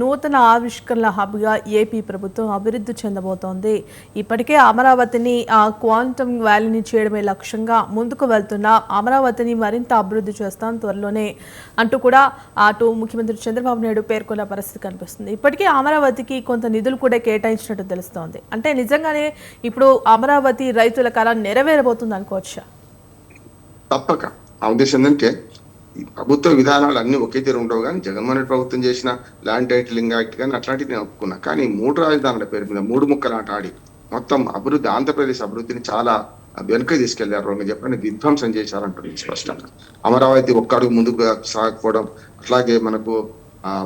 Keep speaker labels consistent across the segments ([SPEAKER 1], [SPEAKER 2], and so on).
[SPEAKER 1] నూతన ఆవిష్కరణల హబ్గా ఏపీ ప్రభుత్వం అభివృద్ధి చెందబోతోంది. ఇప్పటికే అమరావతిని ఆ క్వాంటమ్ వ్యాలీని చేయడమే లక్ష్యంగా ముందుకు వెళ్తున్న అమరావతిని మరింత అభివృద్ధి చేస్తాం త్వరలోనే అంటూ కూడా అటు ముఖ్యమంత్రి చంద్రబాబు నాయుడు పేర్కొన్న పరిస్థితి కనిపిస్తుంది. ఇప్పటికే అమరావతికి కొంత నిధులు కూడా కేటాయించినట్టు తెలుస్తోంది. అంటే నిజంగానే ఇప్పుడు అమరావతి రైతుల కళ నెరవేరబోతుంది అనుకోవచ్చా?
[SPEAKER 2] తప్పక. ఆ ఉద్దేశం ఏంటంటే ఈ ప్రభుత్వ విధానాలు అన్ని ఒకే తీరు ఉండవు కానీ జగన్మోహన్ రెడ్డి ప్రభుత్వం చేసిన ల్యాండ్ టైటిలింగ్ యాక్ట్ కానీ అట్లాంటివి నేను ఒప్పుకున్నా. కానీ మూడు రాజధానుల పేరు మీద మూడు ముక్కలు ఆట ఆడి మొత్తం అభివృద్ధి ఆంధ్రప్రదేశ్ అభివృద్ధిని చాలా వెనుక తీసుకెళ్ళారు అని చెప్పని విధ్వంసం చేశారంటుంది స్పష్టంగా. అమరావతి ఒక్క అడుగు ముందుకు సాగకపోవడం అట్లాగే మనకు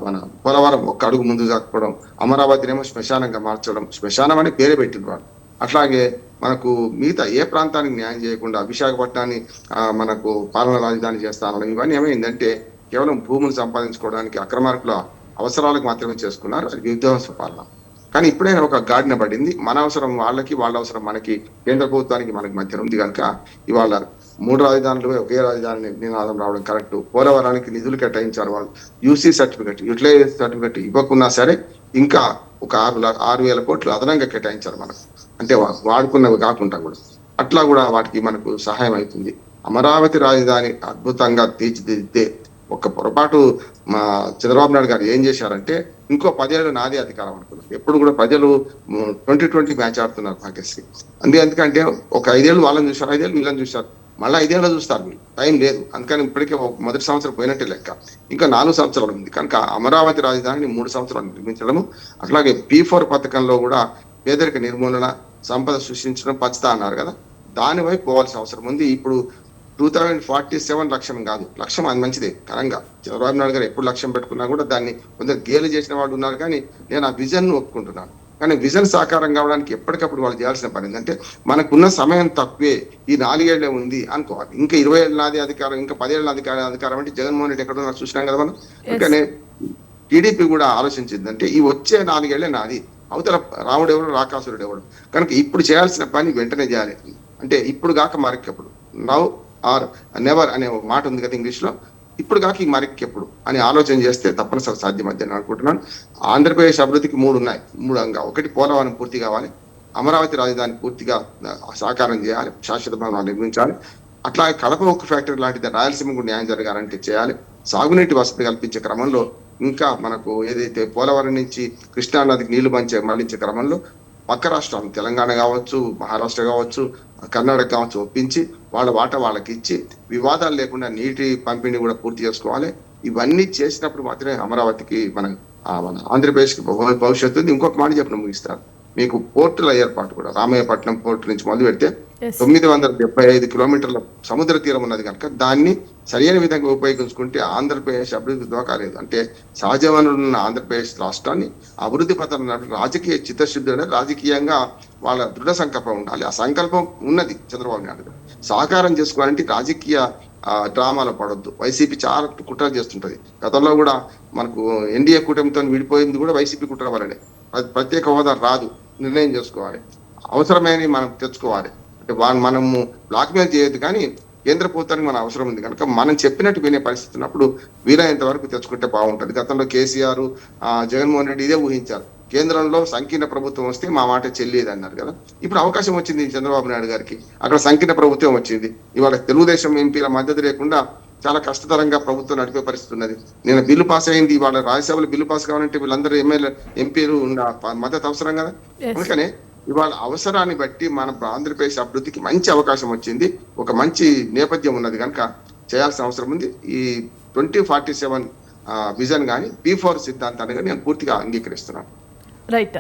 [SPEAKER 2] మన పోలవరం ఒక్క అడుగు ముందుకు సాగకపోవడం అమరావతినేమో శ్మశానంగా మార్చడం శ్మశానం అని పేరే పెట్టిన వాడు అట్లాగే మనకు మిగతా ఏ ప్రాంతానికి న్యాయం చేయకుండా విశాఖపట్నాన్ని మనకు పాలన రాజధాని చేస్తానడం ఇవన్నీ ఏమైందంటే కేవలం భూములు సంపాదించుకోవడానికి అక్రమార్కుల అవసరాలకు మాత్రమే చేసుకున్నారు అది విధ్వంస పాలన. కానీ ఇప్పుడైనా ఒక గాడిన పడింది మన అవసరం వాళ్ళకి వాళ్ళ అవసరం మనకి కేంద్ర ప్రభుత్వానికి మనకి మధ్య ఉంది కనుక ఇవాళ మూడు రాజధానులు ఒకే రాజధాని నినాదం రావడం కరెక్ట్. పోలవరానికి నిధులు కేటాయించారు వాళ్ళు. యూసీ సర్టిఫికెట్ యూటిలైజ్ సర్టిఫికెట్ ఇవ్వకున్నా సరే ఇంకా ఒక ఆరు ఆరు వేల కోట్లు అదనంగా కేటాయించారు మనకు. అంటే వాడుకున్నవి కాకుండా కూడా. అట్లా కూడా వాటికి మనకు సహాయం అవుతుంది. అమరావతి రాజధాని అద్భుతంగా తీర్చిదిద్దితే ఒక పొరపాటు మా చంద్రబాబు నాయుడు గారు ఏం చేశారంటే ఇంకో పదేళ్ళు నాదే అధికారం అనుకున్నారు. ఎప్పుడు కూడా ప్రజలు ట్వంటీ ట్వంటీ మ్యాచ్ ఆడుతున్నారు భాగ్యశ్రీ. అంతే ఎందుకంటే ఒక ఐదేళ్ళు వాళ్ళని చూశారు ఐదేళ్ళు వీళ్ళని చూశారు. మళ్ళీ ఐదేళ్ళు చూస్తారు మీరు. టైం లేదు. అందుకని ఇప్పటికే ఒక మొదటి సంవత్సరం పోయినట్టే లెక్క. ఇంకా నాలుగు సంవత్సరాలు ఉంది. కనుక అమరావతి రాజధానిని మూడు సంవత్సరాలు నిర్మించడము అట్లాగే పీ ఫోర్ పథకంలో కూడా పేదరిక నిర్మూలన సంపద సృష్టించడం పచ్చతా అన్నారు కదా. దానివైపు పోవాల్సిన అవసరం ఉంది. ఇప్పుడు టూ థౌజండ్ ఫార్టీ సెవెన్ లక్ష్యం కాదు. లక్ష్యం అది మంచిదే కరంగా. చంద్రబాబు నాయుడు గారు ఎప్పుడు లక్ష్యం పెట్టుకున్నా కూడా దాన్ని కొందరు గేలు చేసిన వాళ్ళు ఉన్నారు కానీ నేను ఆ విజన్ ఒప్పుకుంటున్నాను. కానీ విజన్ సాకారం కావడానికి ఎప్పటికప్పుడు వాళ్ళు చేయాల్సిన పని ఏంటంటే మనకున్న సమయం తక్కువే ఈ నాలుగేళ్ళే ఉంది అనుకోవాలి. ఇంకా ఇరవై ఏళ్ళ నాది అధికారం ఇంకా పదేళ్ళ అధికారం అధికారం అంటే జగన్మోహన్ రెడ్డి ఎక్కడ చూసినాం కదా మనం? అందుకనే టీడీపీ కూడా ఆలోచించింది అంటే ఈ వచ్చే నాలుగేళ్ళే నాది. అవతల రాముడు ఎవడు రాకాసురుడు ఎవడు కనుక ఇప్పుడు చేయాల్సిన పని వెంటనే చేయాలి. అంటే ఇప్పుడు కాక మరకెప్పుడు నవ్ ఆర్ నెవర్ అనే మాట ఉంది కదా ఇంగ్లీష్లో ఇప్పుడు కాక ఈ మరకెప్పుడు అని ఆలోచన చేస్తే తప్పనిసరి సాధ్యమని నేను అనుకుంటున్నాను. ఆంధ్రప్రదేశ్ అభివృద్ధికి మూడు ఉన్నాయి. మూడు అంగా. ఒకటి పోలవరం పూర్తి కావాలి. అమరావతి రాజధాని పూర్తిగా సాకారం చేయాలి. శాశ్వత భవనాలు నిర్మించాలి. అట్లాగే కడప ఒక ఫ్యాక్టరీ లాంటిది రాయలసీమ కూడా న్యాయం జరగాలంటే చేయాలి. సాగునీటి వసతి కల్పించే క్రమంలో ఇంకా మనకు ఏదైతే పోలవరం నుంచి కృష్ణా నదికి నీళ్ళు పంచే మళ్ళించే క్రమంలో పక్క రాష్ట్రాలు తెలంగాణ కావచ్చు మహారాష్ట్ర కావచ్చు కర్ణాటక కావచ్చు ఒప్పించి వాళ్ళ వాటా వాళ్ళకి ఇచ్చి వివాదాలు లేకుండా నీటి పంపిణీ కూడా పూర్తి చేసుకోవాలి. ఇవన్నీ చేసినప్పుడు మాత్రమే అమరావతికి మన మన ఆంధ్రప్రదేశ్కి భవ- భవిష్యత్తు ఉంది. ఇంకొక మాట చెప్పిన ముగిస్తారు మీకు పోర్టుల ఏర్పాటు కూడా రామయ్యపట్నం పోర్టు నుంచి మొదలు పెడితే. తొమ్మిది వందల డెబ్బై ఐదు కిలోమీటర్ల సముద్ర తీరం ఉన్నది కనుక దాన్ని సరైన విధంగా ఉపయోగించుకుంటే ఆంధ్రప్రదేశ్ అభివృద్ధి దోకాలేదు అంటే సహజ వనరులు ఉన్న ఆంధ్రప్రదేశ్ రాష్ట్రాన్ని అభివృద్ధి పథం రాజకీయ చిత్తశుద్ధి అనేది రాజకీయంగా వాళ్ళ దృఢ సంకల్పం ఉండాలి. ఆ సంకల్పం ఉన్నది చంద్రబాబు నాయుడు సహకారం చేసుకోవాలంటే రాజకీయ డ్రామాలు డ్రామాలో పడొద్దు. వైసీపీ చాలా కుట్రలు చేస్తుంటది. గతంలో కూడా మనకు ఎన్డీఏ కూటమితో విడిపోయింది కూడా వైసీపీ కుట్ర వలనే ప్రత్యేక హోదా రాదు. నిర్ణయం చేసుకోవాలి. అవసరమైన మనం తెచ్చుకోవాలి. అంటే మనము బ్లాక్మెయిల్ చేయొద్దు కానీ కేంద్ర ప్రభుత్వానికి మన అవసరం ఉంది. కనుక మనం చెప్పినట్టు వినే పరిస్థితి ఉన్నప్పుడు వీలైనంత వరకు తెచ్చుకుంటే బాగుంటది. గతంలో కేసీఆర్ ఆ, జగన్మోహన్ రెడ్డి ఇదే ఊహించారు. కేంద్రంలో సంకీర్ణ ప్రభుత్వం వస్తే మా మాట చెల్లేది అన్నారు కదా. ఇప్పుడు అవకాశం వచ్చింది చంద్రబాబు నాయుడు గారికి. అక్కడ సంకీర్ణ ప్రభుత్వం వచ్చింది. ఇవాళ తెలుగుదేశం ఎంపీల మద్దతు లేకుండా చాలా కష్టతరంగా ప్రభుత్వం నడిపే పరిస్థితి ఉన్నది. నేను బిల్లు పాస్ అయింది. ఇవాళ రాజ్యసభలో బిల్లు పాస్ కావాలంటే వీళ్ళందరూ ఎమ్మెల్యే ఎంపీలు మద్దతు అవసరం కదా. అందుకనే ఇవాళ అవసరాన్ని బట్టి మన ఆంధ్రప్రదేశ్ అభివృద్ధికి మంచి అవకాశం వచ్చింది. ఒక మంచి నేపథ్యం ఉన్నది కనుక చేయాల్సిన అవసరం ఉంది. ఈ ట్వంటీ ఫార్టీ సెవెన్ విజన్ కానీ బీ ఫోర్ సిద్ధాంతాన్ని కానీ నేను పూర్తిగా అంగీకరిస్తున్నాను.
[SPEAKER 1] రైట్.